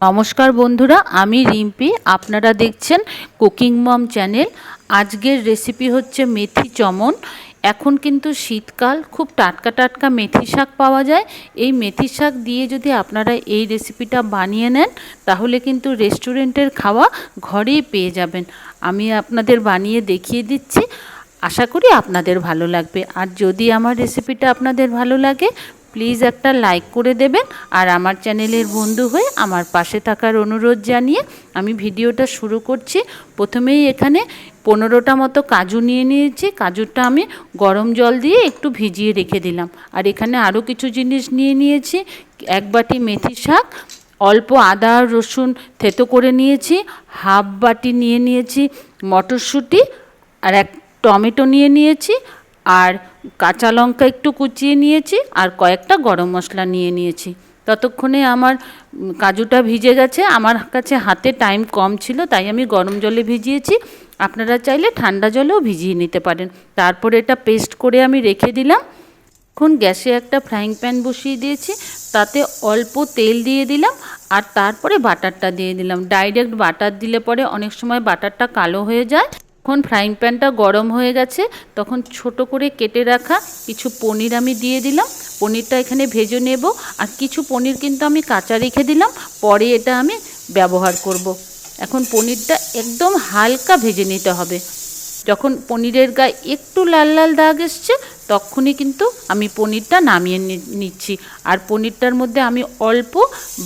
নমস্কার বন্ধুরা, আমি রিম্পি। আপনারা দেখছেন কুকিং মম চ্যানেল। আজকের রেসিপি হচ্ছে মেথি চমন। এখন কিন্তু শীতকাল, খুব টাটকা টাটকা মেথি শাক পাওয়া যায়। এই মেথি শাক দিয়ে যদি আপনারা এই রেসিপিটা বানিয়ে নেন, তাহলে কিন্তু রেস্টুরেন্টের খাওয়া ঘরেই পেয়ে যাবেন। আমি আপনাদের বানিয়ে দেখিয়ে দিচ্ছি। আশা করি আপনাদের ভালো লাগবে। আর যদি আমার রেসিপিটা আপনাদের ভালো লাগে প্লিজ একটা লাইক করে দেবেন আর আমার চ্যানেলের বন্ধু হয়ে আমার পাশে থাকার অনুরোধ জানিয়ে আমি ভিডিওটা শুরু করছি। প্রথমেই এখানে পনেরোটা মতো কাজু নিয়ে নিয়েছি। কাজুটা আমি গরম জল দিয়ে একটু ভিজিয়ে রেখে দিলাম। আর এখানে আরও কিছু জিনিস নিয়ে নিয়েছি। এক বাটি মেথি শাক, অল্প আদা, রসুন থেতো করে নিয়েছি, হাফ বাটি নিয়ে নিয়েছি মটরশুঁটি, আর এক টমেটো নিয়ে নিয়েছি। কাঁচা লঙ্কা একটু কুচিয়ে নিয়েছি আর কয়েকটা গরম মশলা নিয়ে নিয়েছি। ততক্ষণে আমার কাজুটা ভিজে গেছে। আমার কাছে হাতে টাইম কম ছিল, তাই আমি গরম জলে ভিজিয়েছি। আপনারা চাইলে ঠান্ডা জলেও ভিজিয়ে নিতে পারেন। তারপরে এটা পেস্ট করে আমি রেখে দিলাম। এখন গ্যাসে একটা ফ্রাইং প্যান বসিয়ে দিয়েছি। তাতে অল্প তেল দিয়ে দিলাম আর তারপরে বাটারটা দিয়ে দিলাম। ডাইরেক্ট বাটার দিলে পরে অনেক সময় বাটারটা কালো হয়ে যায়। যখন ফ্রাইং প্যানটা গরম হয়ে গেছে, তখন ছোট করে কেটে রাখা কিছু পনির আমি দিয়ে দিলাম। পনিরটা এখানে ভেজে নেব। আর কিছু পনির কিন্তু আমি কাঁচা রেখে দিলাম। পরে এটা আমি ব্যবহার করব। এখন পনিরটা একদম হালকা ভেজে নিতে হবে। যখন পনিরের গায়ে একটু লাল লাল দাগ এসছে, তখনই কিন্তু আমি পনিরটা নামিয়ে নিচ্ছি। আর পনিরটার মধ্যে আমি অল্প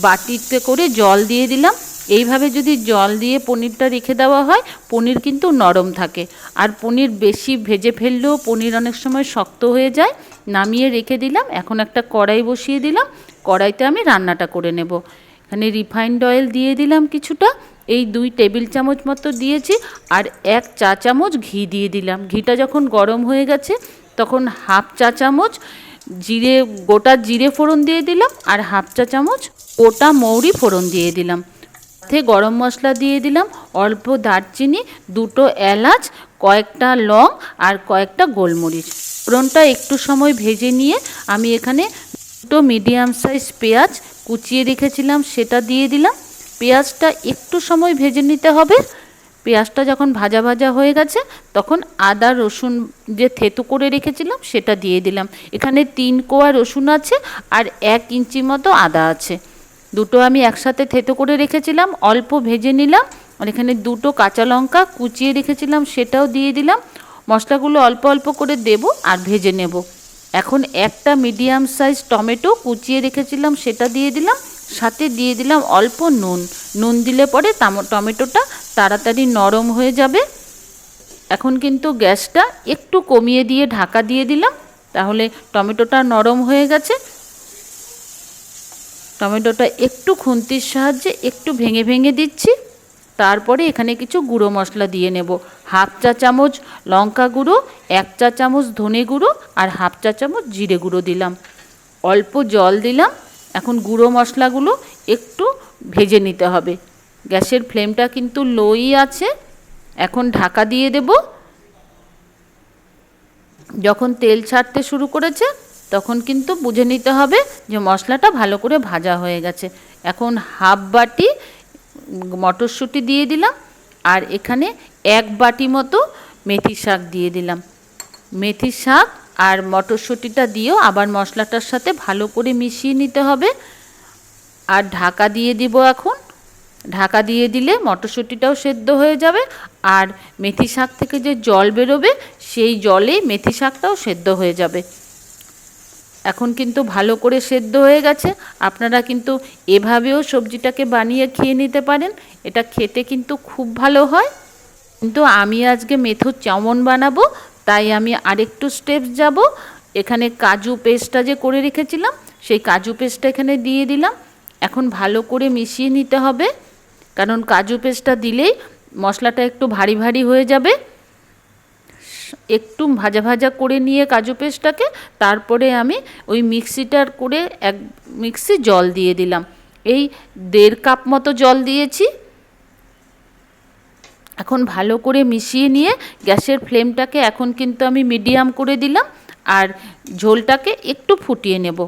বাটিতে করে জল দিয়ে দিলাম। এইভাবে যদি জল দিয়ে পনিরটা রেখে দেওয়া হয়, পনির কিন্তু নরম থাকে। আর পনির বেশি ভেজে ফেললেও পনির অনেক সময় শক্ত হয়ে যায়। নামিয়ে রেখে দিলাম, এখন একটা কড়াই বসিয়ে দিলাম। কড়াইতে আমি রান্নাটা করে নেব। এখানে রিফাইন্ড অয়েল দিয়ে দিলাম কিছুটা। এই দুই টেবিল চামচ মতো দিয়েছি আর এক চা চামচ ঘি দিয়ে দিলাম। ঘিটা যখন গরম হয়ে গেছে, তখন হাফ চা চামচ জিরে, গোটা জিরে ফোড়ন দিয়ে দিলাম আর হাফ চা চামচ গোটা মৌরি ফোড়ন দিয়ে দিলাম। সাথে গরম মশলা দিয়ে দিলাম, অল্প দারচিনি, দুটো এলাচ, কয়েকটা লং আর কয়েকটা গোলমরিচ। ফোড়নটা একটু সময় ভেজে নিয়ে আমি এখানে দুটো মিডিয়াম সাইজ পেঁয়াজ কুচিয়ে রেখেছিলাম, সেটা দিয়ে দিলাম। পেঁয়াজটা একটু সময় ভেজে নিতে হবে। পেঁয়াজটা যখন ভাজা ভাজা হয়ে গেছে, তখন আদা, রসুন যে থেতু করে রেখেছিলাম, সেটা দিয়ে দিলাম। এখানে তিন কোয়া রসুন আছে আর এক ইঞ্চি মতো আদা আছে। দুটো আমি একসাথে থেতো করে রেখেছিলাম, অল্প ভেজে নিলাম, আর এখানে দুটো কাঁচা লঙ্কা কুচিয়ে রেখেছিলাম, সেটাও দিয়ে দিলাম। মশলাগুলো অল্প অল্প করে দেব আর ভেজে নেব। এখন একটা মিডিয়াম সাইজ টমেটো কুচিয়ে রেখেছিলাম, সেটা দিয়ে দিলাম। সাথে দিয়ে দিলাম অল্প নুন। নুন দিলে পরে টমেটোটা তাড়াতাড়ি নরম হয়ে যাবে। এখন কিন্তু গ্যাসটা একটু কমিয়ে দিয়ে ঢাকা দিয়ে দিলাম। তাহলে টমেটোটা নরম হয়ে গেছে। টমেটোটা একটু খুন্তির সাহায্যে একটু ভেঙে ভেঙে দিচ্ছি। তারপরে এখানে কিছু গুঁড়ো মশলা দিয়ে নেব। হাফ চা চামচ লঙ্কা গুঁড়ো, এক চা চামচ ধনে গুঁড়ো আর হাফ চা চামচ জিরে গুঁড়ো দিলাম। অল্প জল দিলাম। এখন গুঁড়ো মশলাগুলো একটু ভেজে নিতে হবে। গ্যাসের ফ্লেমটা কিন্তু লোই আছে। এখন ঢাকা দিয়ে দেব। যখন তেল ছাড়তে শুরু করেছে তখন কিন্তু বুঝে নিতে হবে যে মশলাটা ভালো করে ভাজা হয়ে গেছে। এখন হাফ বাটি মটরশুঁটি দিয়ে দিলাম আর এখানে এক বাটি মতো মেথি শাক দিয়ে দিলাম। মেথি শাক আর মটরশুঁটিটা দিয়েও আবার মশলাটার সাথে ভালো করে মিশিয়ে নিতে হবে। আর ঢাকা দিয়ে দিব এখন। ঢাকা দিয়ে দিলে মটরশুঁটিটাও সেদ্ধ হয়ে যাবে আর মেথি শাক থেকে যে জল বেরোবে সেই জলেই মেথি শাকটাও সেদ্ধ হয়ে যাবে। এখন কিন্তু ভালো করে সেদ্ধ হয়ে গেছে। আপনারা কিন্তু এভাবেও সবজিটাকে বানিয়ে খেয়ে নিতে পারেন। এটা খেতে কিন্তু খুব ভালো হয়। কিন্তু আমি আজকে মেথুর চাউমন বানাবো, তাই আমি আরেকটু স্টেপস যাব। এখানে কাজু পেস্টটা যে করে রেখেছিলাম, সেই কাজু পেস্টটা এখানে দিয়ে দিলাম। এখন ভালো করে মিশিয়ে নিতে হবে। কারণ কাজু পেস্টটা দিলেই মশলাটা একটু ভারী ভারী হয়ে যাবে। একটু ভাজা ভাজা করে নিয়ে কাজু পেস্টটাকে, তারপরে আমি ওই মিক্সিটার করে এক মিক্সি জল দিয়ে দিলাম। এই দেড় কাপ মতো জল দিয়েছি। এখন ভালো করে মিশিয়ে নিয়ে গ্যাসের ফ্লেমটাকে এখন কিন্তু আমি মিডিয়াম করে দিলাম আর ঝোলটাকে একটু ফুটিয়ে নেব।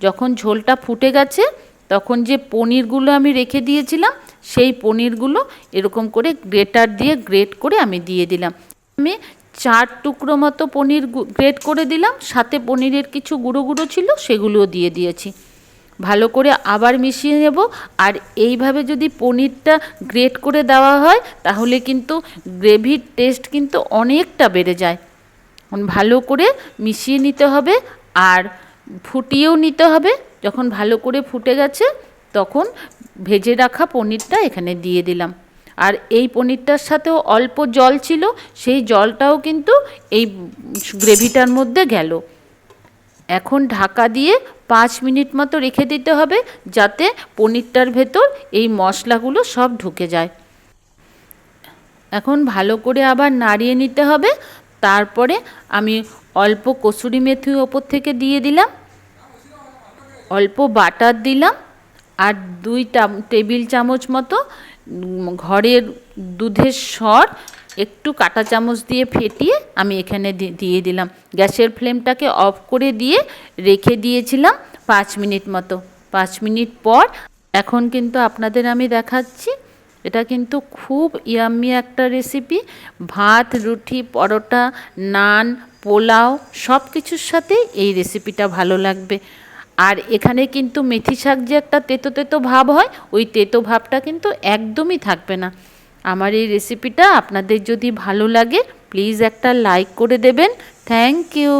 যখন ঝোলটা ফুটে গেছে, তখন যে পনিরগুলো আমি রেখে দিয়েছিলাম, সেই পনিরগুলো এরকম করে গ্রেটার দিয়ে গ্রেট করে আমি দিয়ে দিলাম। আমি চার টুকরো মতো পনির গ্রেট করে দিলাম। সাথে পনিরের কিছু গুঁড়ো গুঁড়ো ছিল, সেগুলোও দিয়ে দিয়েছি। ভালো করে আবার মিশিয়ে নেব। আর এইভাবে যদি পনিরটা গ্রেট করে দেওয়া হয়, তাহলে কিন্তু গ্রেভির টেস্ট কিন্তু অনেকটা বেড়ে যায়। ভালো করে মিশিয়ে নিতে হবে আর ফুটিয়েও নিতে হবে। যখন ভালো করে ফুটে গেছে, তখন ভেজে রাখা পনিরটা এখানে দিয়ে দিলাম। আর এই পনিরটার সাথেও অল্প জল ছিল, সেই জলটাও কিন্তু এই গ্রেভিটার মধ্যে গেল। এখন ঢাকা দিয়ে পাঁচ মিনিট মতো রেখে দিতে হবে, যাতে পনিরটার ভেতর এই মশলাগুলো সব ঢুকে যায়। এখন ভালো করে আবার নাড়িয়ে নিতে হবে, তারপরে আমি অল্প কসুরি মেথি ওপর থেকে দিয়ে দিলাম, অল্প বাটার দিলাম আর দুই টেবিল চামচ মতো ঘরের দুধের সর একটু কাঁটা চামচ দিয়ে ফেটিয়ে আমি এখানে দিয়ে দিলাম। গ্যাসের ফ্লেমটাকে অফ করে দিয়ে রেখে দিয়েছিলাম পাঁচ মিনিট মতো। পাঁচ মিনিট পর এখন কিন্তু আপনাদের আমি দেখাচ্ছি, এটা কিন্তু খুব ইয়াম্মি একটা রেসিপি ভাত, রুটি, পরোটা, নান, পোলাও সব কিছুর সাথে এই রেসিপিটা ভালো লাগবে। আর এখানে কিন্তু মেথি শাক যে একটা তেতো তেতো ভাব হয়, ওই তেতো ভাবটা কিন্তু একদমই থাকবে না। আমার এই রেসিপিটা আপনাদের যদি ভালো লাগে প্লিজ একটা লাইক করে দেবেন। Thank you